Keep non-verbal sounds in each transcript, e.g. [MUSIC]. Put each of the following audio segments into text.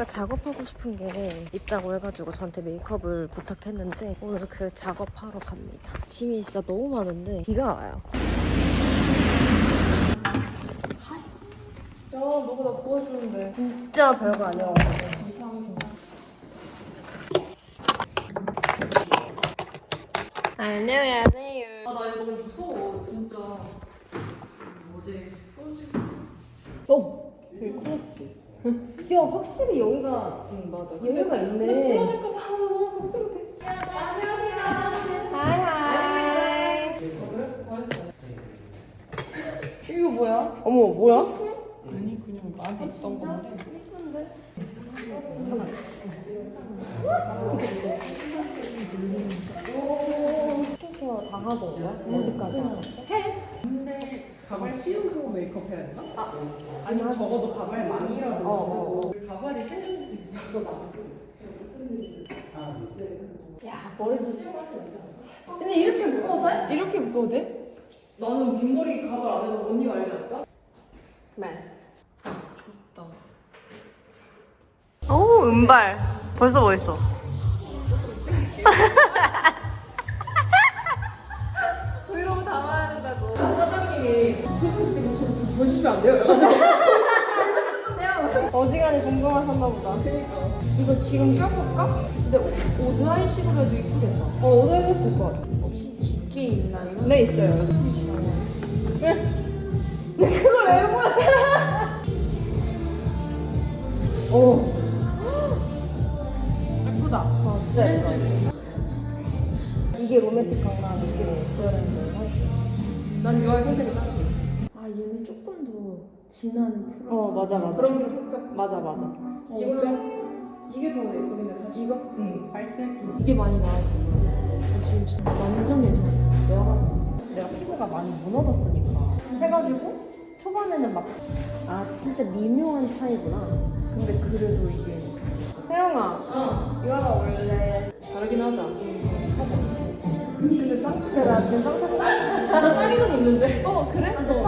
언니가 작업하고 싶은 게 있다고 해가지고 저한테 메이크업을 부탁했는데 오늘 그 작업하러 갑니다. 짐이 진짜 너무 많은데 비가 와요. 야, 너가 나 도와주는데. 진짜 별거 아니어가지고. 안녕하세요. 아, 나 이거 너무 무서워, 진짜. 어제 소식. 어, 되게 커졌지. 야, 확실히 여기가 응, 맞아. 여유가 있네. 떨어질까봐 너무 걱정돼. 하이 하이. 잘했어. 이거 뭐야? 어머, 뭐야? 아니, 그냥 나한테 있던 건데. 스킨케어 다 하고 온 거야? 어디까지 하고? 근데 가발 씌우고 메이크업 해야 되나? 아, 아니 적어도 가발 많이라도 어, 어, 가발이 생길 수도 있었어 나. 야, 머리숱. 근데 이렇게 묶어도 돼? 이렇게 묶어도 돼? 나는 빈머리 가발 안 해서 언니가 알지 않을까? 메스. 좋다. 오 은발 벌써 멋있어 브이로그 담아야 된다고. 사장님이 슬픈 보여주시면 안 돼요? [LAUGHS] 어지간히 궁금하셨나 보다. 이거 지금 껴볼까? 근데 오- 오드아이식으로 해도 이쁘겠다. 어, 오늘 해볼 것 같아. 혹시 집게 있나 이런? 네, 있어요. 그걸 왜 보여? 오. [LAUGHS] 예쁘다. 아, 진짜. 이게 로맨틱한가 이게 그러는 거야? 난 유아의 선택을 따를게. 아 얘는 조금 더 진한 푸른. 어, 맞아, 맞아. 그런 게 살짝. 맞아, 맞아. 어, 해. 이게 더 예쁘긴 해 사실. 이거? 응. 발색이. 이게 많이 나와서 지금 진짜 완전 괜찮았어. 내가 봤을 때 내가 피부가 많이 무너졌으니까 해가지고 초반에는 막 아 진짜 미묘한 차이구나. 근데 그래도 이게 혜영아, 유아가 원래 다르긴 하다. 하자. 근데 쌍, 나 지금 쌍꺼풀 나 쌍이는 있는데. 어 그래? 근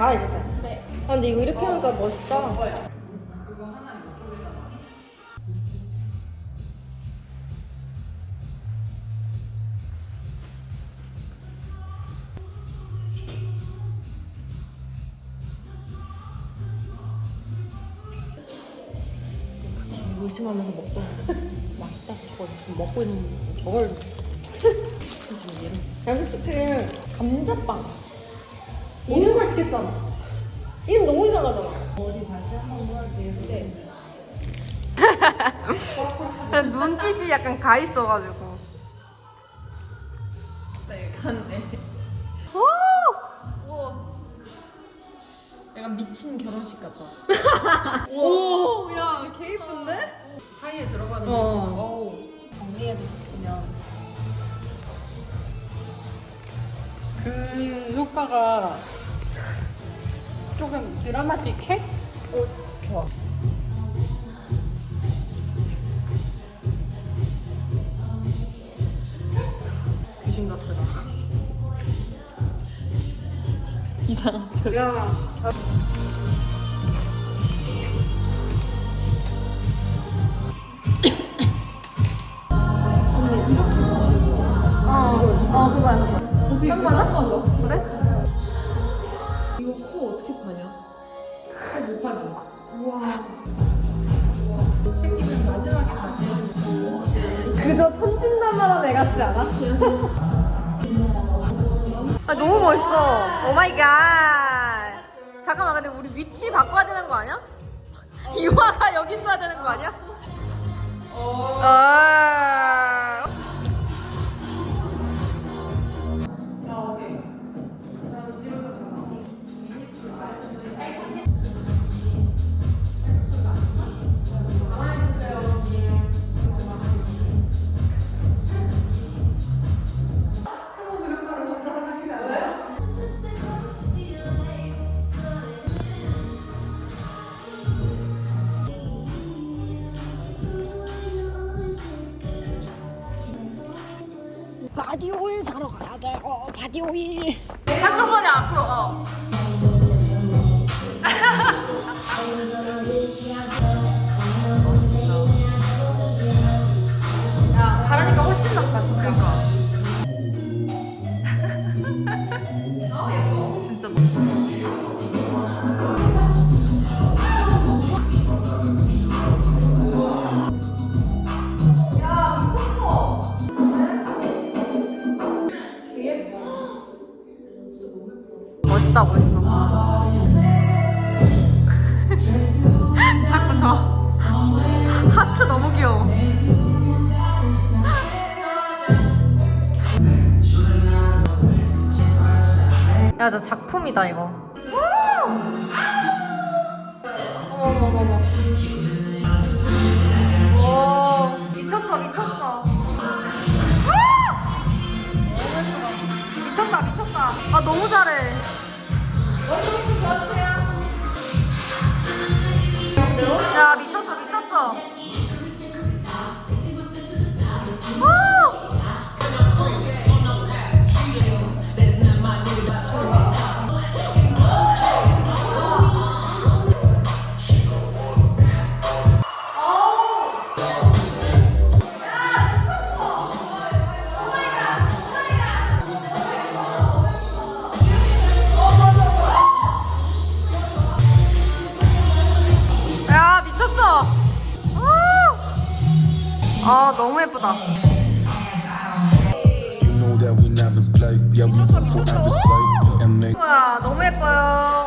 갈아입으세요. 네. 아 근데 이거 이렇게 하니까 멋있다. 의심하면서 먹고 [LAUGHS] 맛있다 저거 지금 먹고 있는 저걸 [LAUGHS] 지금 얘는 야 솔직히 감자빵 너무 맛있겠잖아. 이름 너무 이상하잖아 어디 다시 한번 해볼게요. 네. [LAUGHS] 눈빛이 약간 가 있어가지고 네, 간네. 약간 미친 결혼식 같다. 오 야 개 이쁜데? 사이에 들어가는 어. 어우. 정리해서 붙이면 그 효과가 조금 드라마틱해? 좋아 귀신 같더라 이상한 표정 야. 그저 천진난만한 애 같지 않아? 아 너무 멋있어 오 마이 갓 잠깐만 근데 우리 위치 바꿔야 되는 거 아니야? [LAUGHS] 이화가 여기 있어야 되는 거 아니야? 어... 오일 사러 가야 돼. 어, 바디 오일. 한쪽만이 앞으로 어. [LAUGHS] 야, 바르니까 훨씬 낫다. 진짜 야, 저 작품이다, 이거. 어머머머머. 오, 미쳤어, 미쳤어. 미쳤다, 미쳤다. 아, 너무 잘해. 야, 미쳤어, 미쳤어. 아 너무 예쁘다. 뭐야 너무 예뻐요.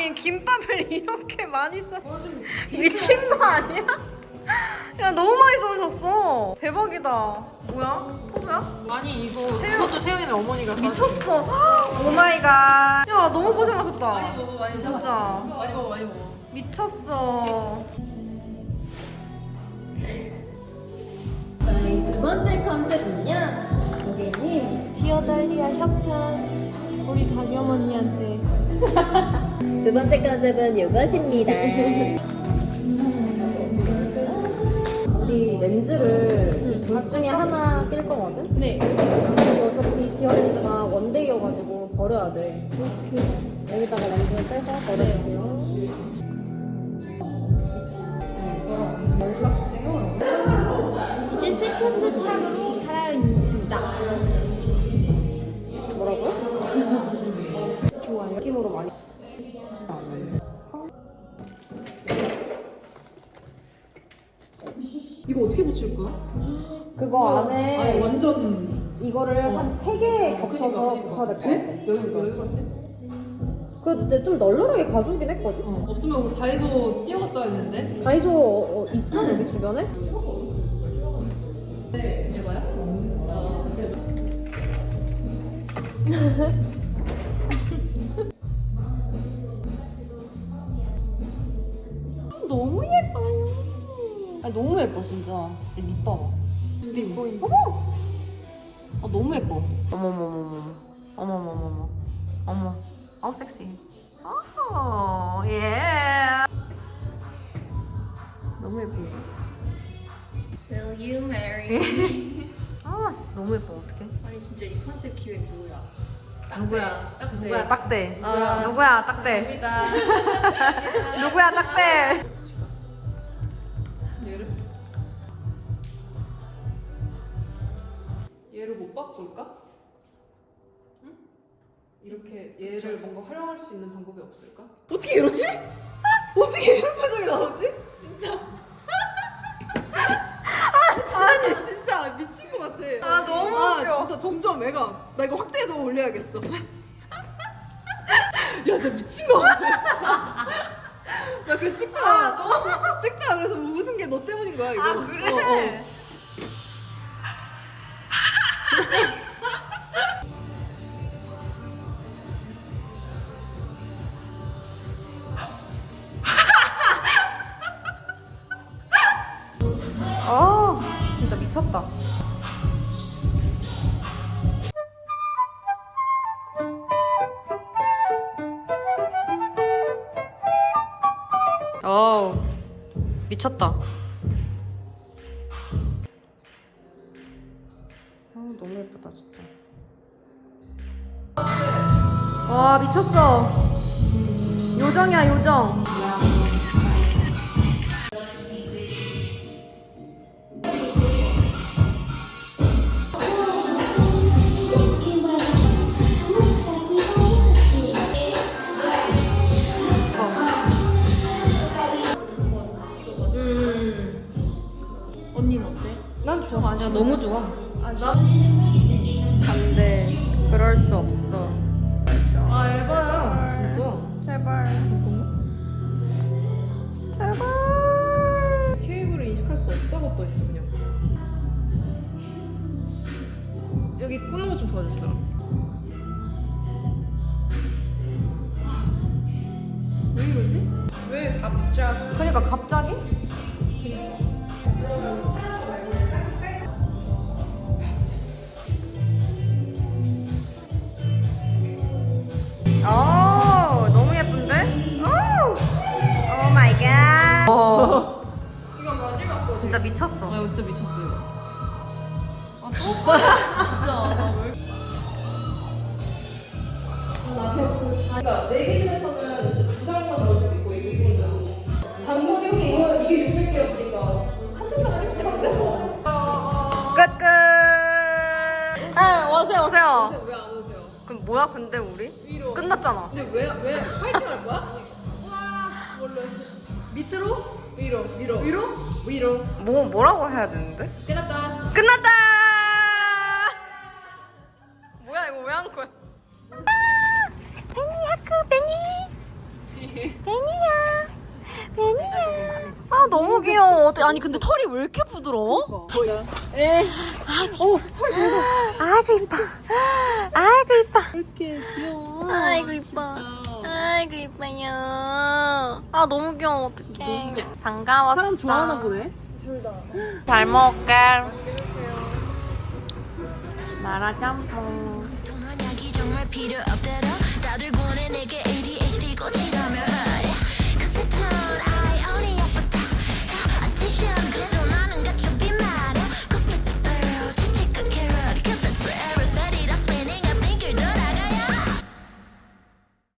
아 아니 김밥을 [LAUGHS] 이렇게 많이 써 미친 거 아니야? 야 너무 많이 써주셨어 대박이다 뭐야? 포도야? 아니 이거 새우. 이것도 세영이네 어머니가 미쳤어 [GASPS] 오마이갓 야 너무 고생하셨다 많이 먹어 많이 먹어 진짜 많이 먹어 많이 먹어 미쳤어 저희 두 번째 컨셉은요. 고객님, 티어달리아 협찬. 우리 다겸 언니한테. [LAUGHS] 두 번째 컨셉은 이것입니다. 우리 렌즈를 이 둘 중에 하나 낄 거거든? 네. 근데 어차피 디어 렌즈가 원데이여가지고 버려야 돼. 여기다가 렌즈를 빼서 버려주세요. 이거를 한 세 개 겹쳐서. 붙여야 될것 돼? 같아. 여유 여유가 돼? 근데 좀 널널하게 가져오긴 했거든. 없으면 우리 다이소 뛰어갔다 했는데 다이소 어, 어, 있어 여기 주변에? 얘봐요? 너무 예뻐요. 아 너무 예뻐 진짜. 립 봐봐. 립 포인트 아 너무 예뻐. 어머머머머. 어머머머머. 어머. 아우 섹시. 어, 예. 너무 예쁜데 Will you marry [LAUGHS] 아 너무 예뻐. 어떡해? 아니 진짜 이 컨셉 기획 누구야? 누구야? 딱 누구야? 딱대. 아. 누구야? 딱대. 감사합니다. [LAUGHS] 누구야? 딱대 얘를 못 바꿀까? 응? 이렇게 얘를 뭔가 활용할 수 있는 방법이 없을까? 어떻게 이러지? 어떻게 이런 표정이 나오지? 진짜 아니 진짜 미친 것 같아 아, 너무 아 웃겨. 진짜 점점 애가 나 이거 확대해서 올려야겠어 야 진짜 미친 것 같아 나 그래 찍다가 찍다가 그래서 웃은 게 너 때문인 거야 이거 아 그래 어, 어. 미쳤다. 어우, 미쳤다. 어, 너무 예쁘다, 진짜. 와, 미쳤어. 요정이야, 요정. 너무 좋아. 아, 나안 내 기준에서는 진짜 두 장만 나올 수 있고 이게 지금 방금 형이 이거 이게 600개였으니까 3천장을 했을 때 끝, 끝. 아, 오세요, 오세요. 왜안 오세요? 그럼 뭐야, 근데 우리? 위로. 끝났잖아. 근데 왜, 왜 파이팅 할 거야? 와, 원래 밑으로? 위로, 위로. 위로? 위로. 뭐, 뭐라고 해야 되는데? 끝났다. 끝났다! 귀여워. 어때? 아니, 근데 털이 왜 이렇게 부드러워? 에 아이고, 이뻐. 아이고, 이뻐. 이렇게 귀여워. 아이고, 이뻐. 아이고, 이뻐요. 아, 너무 귀여워. 어떡해. 반가웠어. 사람 좋아하나 보네. 잘 먹을게. 마라 짬뽕.